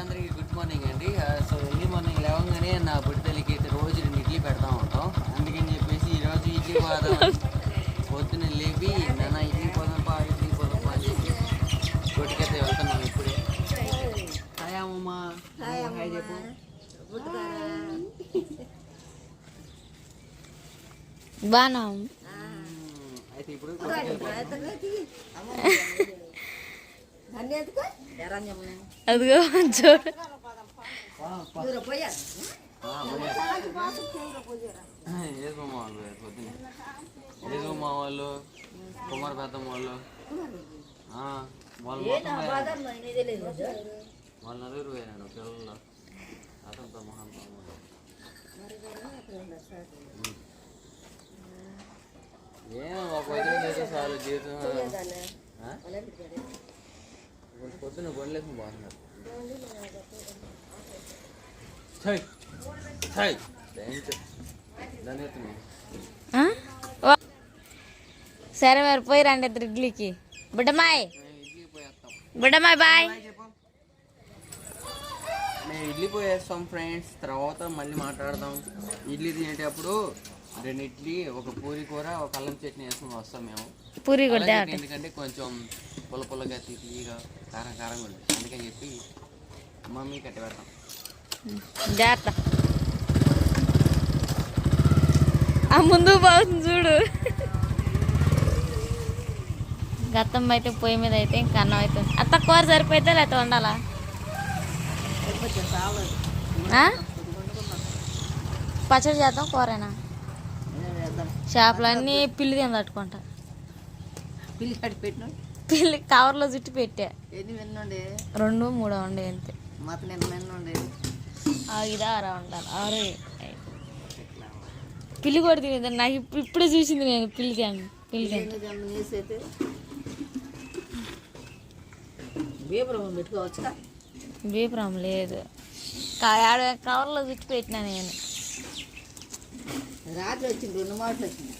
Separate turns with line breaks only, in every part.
అందరికీ good morning అండి. So early morning లేవగానే నా బిడ్డలకి అయితే రోజు రెండు ఇడ్లీ పెడతా ఉంటాం. అందుకని చెప్పేసి ఈరోజు ఇడ్లీ పోదాం పొద్దున్న లేవి నాన్న ఇడ్లీ పోదాం పా ఇడ్లీ పోదాం పా కొట్టుకైతే వెళ్తున్నాం ఇప్పుడే. హాయ్ అమ్మమ్మ. హాయ్ చెప్పు.
బాగా
మ్మ్. అయితే ఇప్పుడు.
అదిగో చూడు.
మా వాళ్ళు కుమార్ పెద్దమ్మ వాళ్ళు. వాళ్ళు వాళ్ళ నలుగురు పోయినాడు పిల్లలు. అతనితో మహాన్ ఏమో ఒక వదిలి చేస్తే చాలు జీవితం. పొద్దున్న గొడవలేక బాగున్నారు.
సరే మరి పోయి రండి ఇద్దరు ఇడ్లీకి. బుడ్డమ్మాయి.
ఇడ్లీ పోయేస్తాం
బుడ్డమ్మాయి బాయ్.
మేము ఇడ్లీ పోయేస్తాం ఫ్రెండ్స్. తర్వాత మళ్ళీ మాట్లాడదాం. ఇడ్లీ తినేటప్పుడు రెండు ఇడ్లీ ఒక పూరి కూర ఒక అల్లం చట్నీ వేసుకుని వస్తాం మేము.
పూరి కూడా
ఎందుకంటే కొంచెం పుల్ల పుల్లగా తీయగా కారం కారంగా ఉంటుంది. అందుకని చెప్పి మమ్మీ కట్టి పెడతాం.
జాగ్రత్త ఆ ముందు బాగుంది చూడు. గతం అయితే పొయ్యి మీద అయితే ఇంకా అన్నం అవుతుంది అత్త కూర సరిపోతే లేకపోతే వండాలా? ఆ? పచ్చడి చేద్దాం కూరేనా? చేపలు అన్నీ పిల్లి తిని తట్టుకుంటా
పిల్లి కట్టి పెట్టిన
పిల్లి కవర్లో చుట్టి పెట్టా.
ఎన్ని వెన్నుండే
రెండు మూడో ఉండే అంతే.
మాకు నేను వెన్నుండే
ఐదా ఆరా ఉండాలి ఆరు. పిల్లి కూడా తినేది నాకు ఇప్పుడు చూసింది నేను పిల్లి తిని పిల్లి
చేసైతే బీపురం
బీపురం లేదు. కవర్లో చుట్టి పెట్టినా నేను.
రాత్రి వచ్చింది రెండు మాటలు వచ్చింది.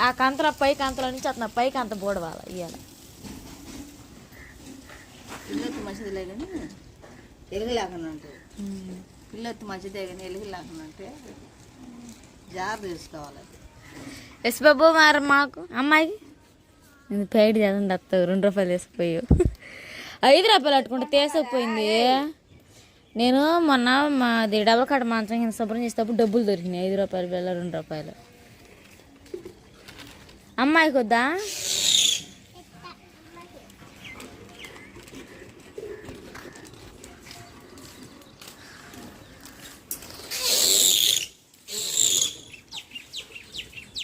ఆ కంతల పై కంతల నుంచి అతను పైకి అంత బోడవాల ఇవాళ
పిల్లొత్తి మంచిదిలే కానీ ఎలుగు లేకుండా అంటే పిల్లొత్తి మంచిదే కానీ ఎలుగు లేకుండా అంటే జాగ్రత్త తీసుకోవాలి
ఎస్ బాబు మరి మాకు అమ్మాయికి? నేను పేడి చదండి వస్తావు రెండు రూపాయలు వేసిపోయావు ఐదు రూపాయలు అట్టుకుంటే తీసకపోయింది. నేను మొన్న మాది డబల్ కట్ట మంచం కింద శుభ్రం చేసేటప్పుడు డబ్బులు దొరికినాయి. ఐదు రూపాయలు వేల రెండు రూపాయలు. అమ్మాయికి వద్దా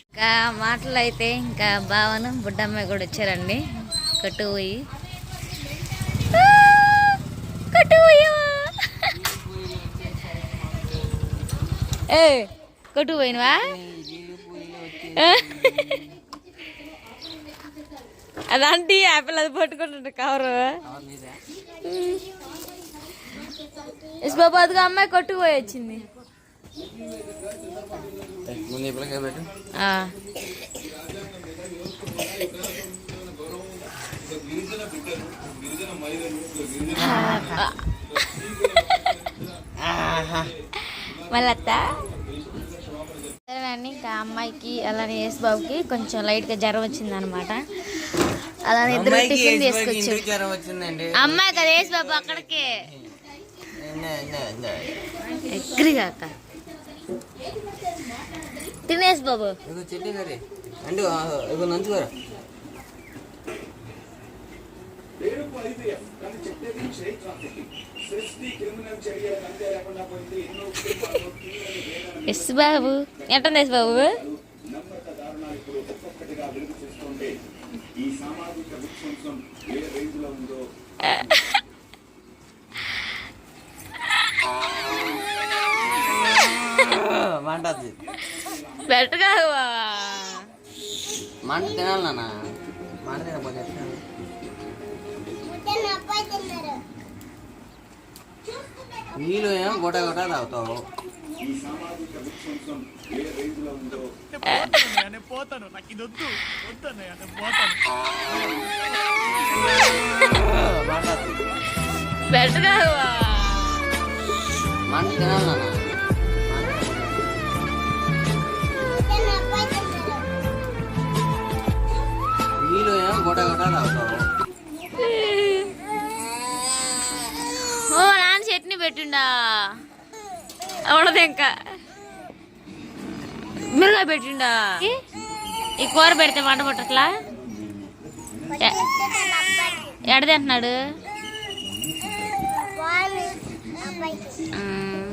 ఇంకా మాటలు అయితే ఇంకా బావను బుడ్డమ్మాయి కూడా వచ్చారండి. కట్టు పోయి ఆ, కట్టు పోయా ఏ కొట్టు పోయినవా? అదంటే యాపిల్ అది పట్టుకుంటుంటే కవరు. ఇసుబాబాద్గా అమ్మాయి కొట్టుకుపోయి వచ్చింది. మళ్ళత్త సరేనండి ఇంకా అమ్మాయికి అలానే యేసు బాబుకి కొంచెం లైట్గా జ్వరం వచ్చింది అనమాట అలానే ఇద్దరు టిఫిన్ తీసుకొచ్చారు
వచ్చిందండి?
అమ్మాయి కదా యేసు బాబు అక్కడికి. తినేసి బాబు.
అంటే నంచుకోరా.
ఎస్ బాబు. ఎట్టంది ఎస్ బాబు?
మంటది
బెటర్గా
మంట తినాలి నాన్న. మంట తినకపోతే నీళ్ళు ఏమో గొట గొట తాగుతావు? మంటది
పెట్టగా
మన తినాలి నాన్న. నీళ్ళు ఏమో గొడ గొడ తాగుతావు
ఓ నాన్న చట్నీ పెట్టిండా అవడదు ఇంకా మిరగా పెట్టిండా ఈ- ఈ కూర పెడితే వంట పట్టట్లా ఎ- ఎడ తింటున్నాడు మ్మ్.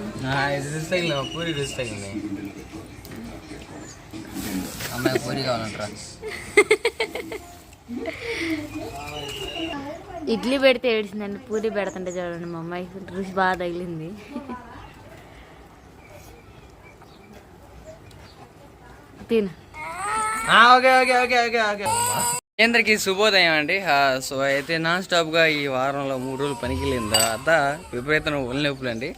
ఇది రుచి తగిలిన పూరి రుచి తగిలింది అమ్మాయి పూరి కావాలంటారా
ఇడ్లీ పెడితే ఏడిచిందండి పూరి పెడుతుంటే చూడండి మా అమ్మాయి. రుచి బాగా తగిలింది. తిను.
Okay okay okay okay okay. కేంద్రకి శుభోదయం అండి. సో అయితే నాన్ స్టాప్గా ఈ వారంలో మూడు రోజులు పనికి వెళ్ళిన తర్వాత విపరీతమైన ఒళ్ళు నొప్పులు అండి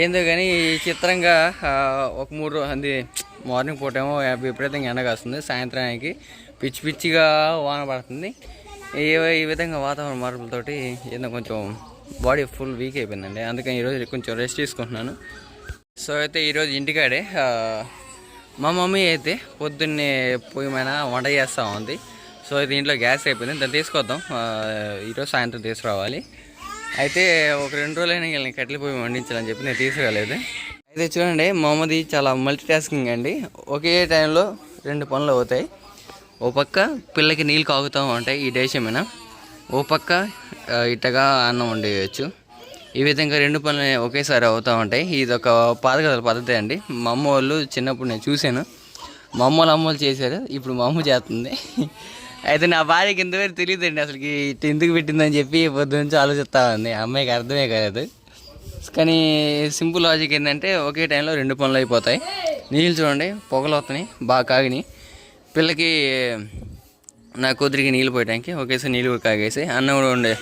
ఏందో కానీ ఈ చిత్రంగా ఒక మూడు రోజు అది మార్నింగ్ పూట ఏమో విపరీతంగా ఎండ కాస్తుంది. సాయంత్రానికి పిచ్చి పిచ్చిగా వాన పడుతుంది. ఈ ఈ విధంగా వాతావరణ మార్పులతోటి ఏదో కొంచెం బాడీ ఫుల్ వీక్ అయిపోయిందండి. అందుకని ఈరోజు కొంచెం రెస్ట్ తీసుకుంటున్నాను. సో అయితే ఈరోజు ఇంటికాడే మా మమ్మీ అయితే పొద్దున్నే పొయ్యి మీద వంట చేస్తూ ఉంది. సో దీంట్లో గ్యాస్ అయిపోయింది. దాన్ని తీసుకొద్దాం. ఈరోజు సాయంత్రం తీసుకురావాలి. అయితే ఒక రెండు రోజులైనా వీళ్ళని కట్టెలు పొయ్యి వండించాలని చెప్పి నేను తీసుకురాలేదు. అయితే చూడండి మామది చాలా మల్టీ టాస్కింగ్ అండి. ఒకే టైంలో రెండు పనులు అవుతాయి. ఓ పక్క పిల్లకి నీళ్ళు కాగుతూ ఉంటాయి ఈ దేశమైన ఓ పక్క ఇట్టగా అన్నం వండేయచ్చు. ఈ విధంగా రెండు పనులు ఒకేసారి అవుతూ ఉంటాయి. ఇది ఒక పాతకథల పద్ధతి అండి. మా అమ్మ వాళ్ళు చిన్నప్పుడు నేను చూశాను. మా అమ్మ వాళ్ళ అమ్మలు చేశారు. ఇప్పుడు మా అమ్మ చేస్తుంది. అయితే నా భార్యకి ఇంతవరకు తెలియదండి అసలుకి ఇట్ ఎందుకు పెట్టిందని చెప్పి పొద్దు నుంచి ఆలోచిస్తూ ఉంది. ఆ అమ్మాయికి అర్థమే కాదు కానీ సింపుల్ లాజిక్ ఏంటంటే ఒకే టైంలో రెండు పనులు అయిపోతాయి. నీళ్ళు చూడండి పొగలు వస్తున్నాయి బాగా కాగినాయి. పిల్లకి నా కూతురికి నీళ్ళు పోయడానికి ఒకేసారి నీళ్ళు కూడా కాగేసి అన్నం కూడా వండే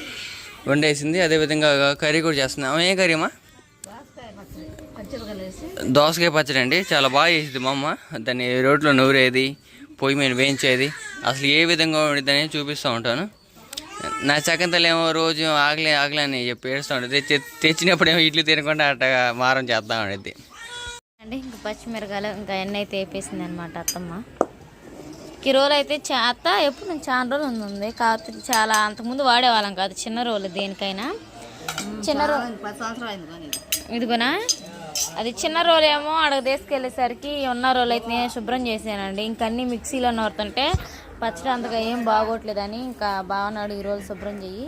వండేసింది. అదేవిధంగా కర్రీ కూడా చేస్తుంది ఆమె ఏ కర్రీ అమ్మా దోసకాయ పచ్చడి అండి. చాలా బాగా చేసింది మా అమ్మ. దాన్ని రోట్లో నూరేది పొయ్యి మీద వేయించేది. అసలు ఏ విధంగా వండిద్దని చూపిస్తూ ఉంటాను. నా ఏమో రోజు ఆగలే ఆగలే అని చెప్పి ఏడుస్తూ తెచ్చినప్పుడు ఏమో ఇడ్లీ తినకుండా అట్ట మారం చేస్తూ ఉండేది.
అండి ఇంకా పచ్చిమిరకాయలు ఇంకా ఎన్న అయితే వేపేసింది అనమాట అత్తమ్మ. ఈ రోలు అయితే చా అత్త ఎప్పుడు నుంచి చాలా రోజులు ఉంది కాకపోతే చాలా అంతకుముందు వాడేవాళ్ళం కాదు చిన్న రోలు దేనికైనా. చిన్న రో
పది సంవత్సరాలు అయింది కానీ.
ఇదిగోనా? అది చిన్న రోలు ఏమో అక్కడ తీసుకెళ్ళేసరికి ఉన్న రోలు అయితే నేను శుభ్రం చేశానండి. ఇంకా అన్ని మిక్సీలో నూరుతుంటే పచ్చడి అంతగా ఏం బాగోట్లేదని ఇంకా బాగున్నాడు ఈ రోజు శుభ్రం చెయ్యి.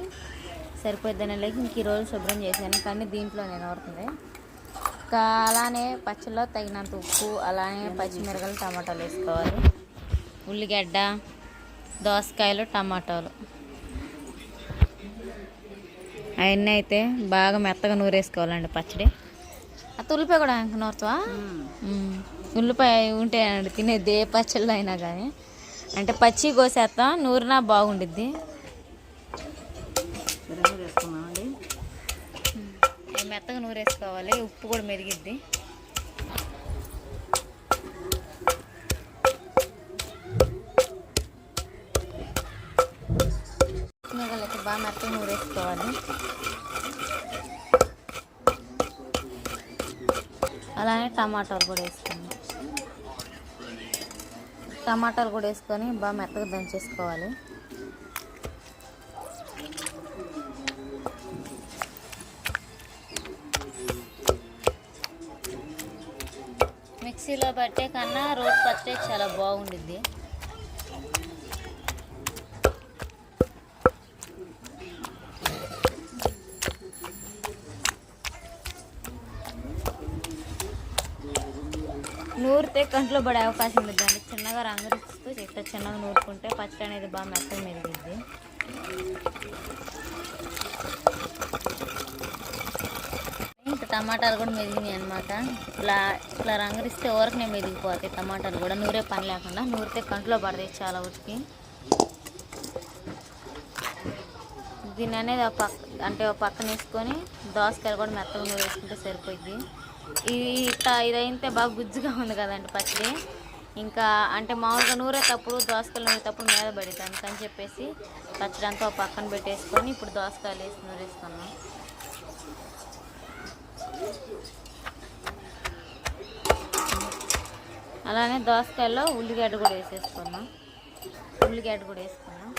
సరిపోద్దని లేక ఇంక ఈ రోజు శుభ్రం చేశాను. అన్ని దీంట్లో నేను నూరుతుంది ఇంకా అలానే పచ్చడిలో తగినంత ఉప్పు అలానే పచ్చిమిరపకాయలు టమాటాలు వేసుకోవాలి. ఉల్లిగడ్డ దోసకాయలు టమాటాలు. అవన్నీ అయితే బాగా మెత్తగా నూరేసుకోవాలండి పచ్చడి. ఆ ఉల్లిపాయ కూడా ఇంకా నూరుతావా. ఉల్లిపాయ ఉంటే తినేది ఏ పచ్చళ్ళు అయినా కానీ. అంటే పచ్చి కోసేస్తాం నూరినా బాగుండిద్ది.
వేసుకున్నామండి
మెత్తగా నూరేసుకోవాలి ఉప్పు కూడా మెరిగిద్ది. బాగా మెత్తగా నూరేసుకోవాలి. అలానే టమాటాలు కూడా వేసుకోవాలి. టమాటాలు కూడా వేసుకొని బాగా మెత్తగా దంచేసుకోవాలి. మిక్సీలో పట్టే కన్నా రోడ్ పట్టే చాలా బాగుండిద్ది. నూరితే కంట్లో పడే అవకాశం ఉంది. దాన్ని చిన్నగా రంగురిస్తూ ఇట్లా చిన్నగా నూరుకుంటే పచ్చడి అనేది బాగా మెత్తగా మెరుగుద్ది ఇంకా టమాటాలు కూడా మెదిగినాయి అనమాట ఇట్లా ఇట్లా రంగురిస్తే ఊరకనే మెదిగిపోతాయి టమాటాలు కూడా నూరే పని లేకుండా. నూరితే కంట్లో పడతాయి చాలా ఉతికి. దీన్ని అనేది ఒక పక్క అంటే ఒక పక్కన వేసుకొని దోసకాయలు కూడా మెత్తగా నూరు వేసుకుంటే సరిపోయింది ఇట్లా ఇదైతే బాగా గుజ్జుగా ఉంది కదండి పచ్చడి. ఇంకా అంటే మామూలుగా నూరే తప్పుడు దోసకాయలు నూరే తప్పుడు మీద పడేది అందుకని చెప్పేసి పచ్చడి అంతా పక్కన పెట్టేసుకొని ఇప్పుడు దోసకాయలు వేసి నూరేసుకున్నాం. అలానే దోసకాయల్లో ఉల్లిగడ్డ కూడా వేసేసుకున్నాం. ఉల్లిగడ్డ కూడా వేసుకున్నాం.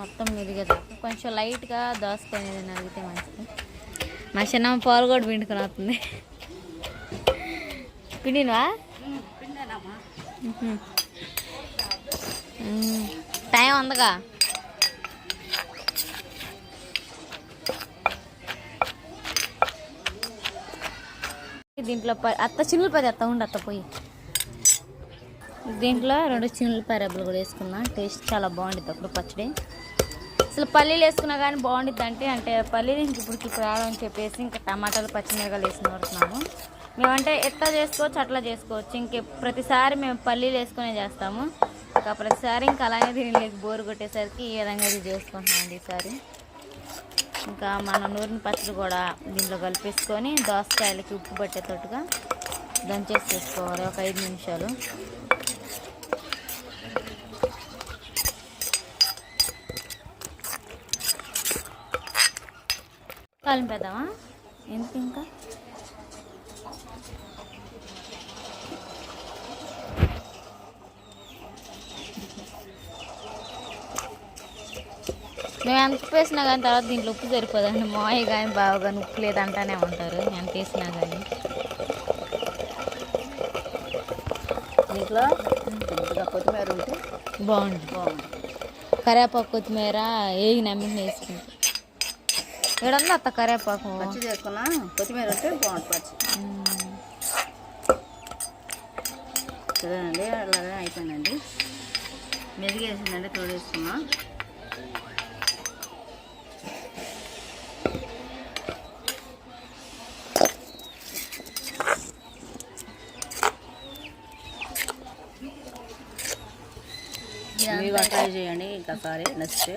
మొత్తం మెరిగేదాకా కొంచెం లైట్గా దోసకాయ అడిగితే మంచిది. మా చిన్న పాలు కూడా పిండుకొని అవుతుంది పిండినవా? టైం ఉందిగా? దీంట్లో ప- అత్త చిన్నులు పది అత్త ఉండి అత్త పోయి. దీంట్లో రెండు చిన్నులు పరబ్బలు కూడా వేసుకున్నా టేస్ట్ చాలా బాగుంటుంది అప్పుడు పచ్చడి. అసలు పల్లీలు వేసుకున్నా కానీ బాగుంటుంది అంటే అంటే పల్లీలు ఇంక ఇప్పుడు ఇప్పుడు రావని చెప్పేసి ఇంకా టమాటాలు పచ్చిమిరకాయలు వేసి నూరుతున్నాము. మేమంటే ఎట్లా చేసుకోవచ్చు అట్లా చేసుకోవచ్చు. ఇంక ప్రతిసారి మేము పల్లీలు వేసుకునే చేస్తాము. ఇంకా ప్రతిసారి ఇంకా అలానే తినలేదు బోరు కొట్టేసరికి ఈ విధంగా ఇది చేసుకుంటున్నామండి ఈసారి. ఇంకా మన నూరిన పచ్చడి కూడా దీంట్లో కలిపేసుకొని దోసకాయలకి ఉప్పు పట్టేటట్టుగా దంచేసి చేసుకోవాలి ఒక ఐదు నిమిషాలు. కలిపేద్దామా ఎందుకు ఇంకా? మేము ఎంత ఉప్పు వేసినా కానీ తర్వాత దీంట్లో ఉప్పు సరిపోదండి. మాయ కానీ బావ కానీ ఉప్పు లేదంటానే ఉంటారు. ఎంత వేసినా కానీ.
దీంట్లో కొత్తిమీర ఉంటే?
బాగుంది
బాగుంది
కరివేపాకు కొత్తిమీర ఏగి నమ్మిన వేసుకుంటాం ఉంది అత్త కరివేపాకు
పచ్చి చేసుకున్నా. కొత్తిమీర ఉంటే బాగుంటుంది పచ్చి. సరేనండి అలాగే అయిపోయిందండి. మెదిగేసిందండి తోడేసుకున్నా మీరు ట్రై చేయండి ఇంకోసారి నచ్చితే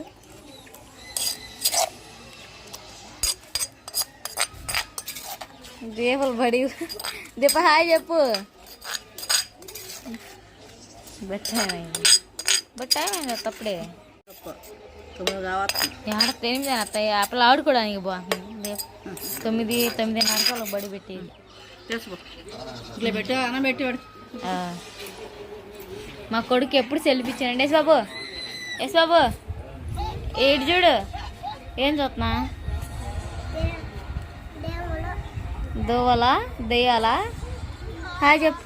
దీపాలు బడి. దీప హాయ్ చెప్పు. బట్ టైం అయింది బట్ టైం అయింది
తొమ్మిది కావచ్చు
ఏడ ఎనిమిది అత్త అప్పుడు ఆడుకోవడానికి బాగుంటుంది దీప తొమ్మిది తొమ్మిదిన్నర కల్లా బడి పెట్టేది.
చేసుకో ఇట్లా పెట్టి అన్నం.
మా కొడుకు ఎప్పుడు సెల్ఫీ ఇచ్చానండి ఎస్ బాబు ఎస్ బాబు. ఏడు చూడు. ఏం చూస్తున్నా దోవలా దెయ్యాలా? హాయ్ చెప్పు.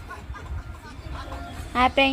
హ్యాపీ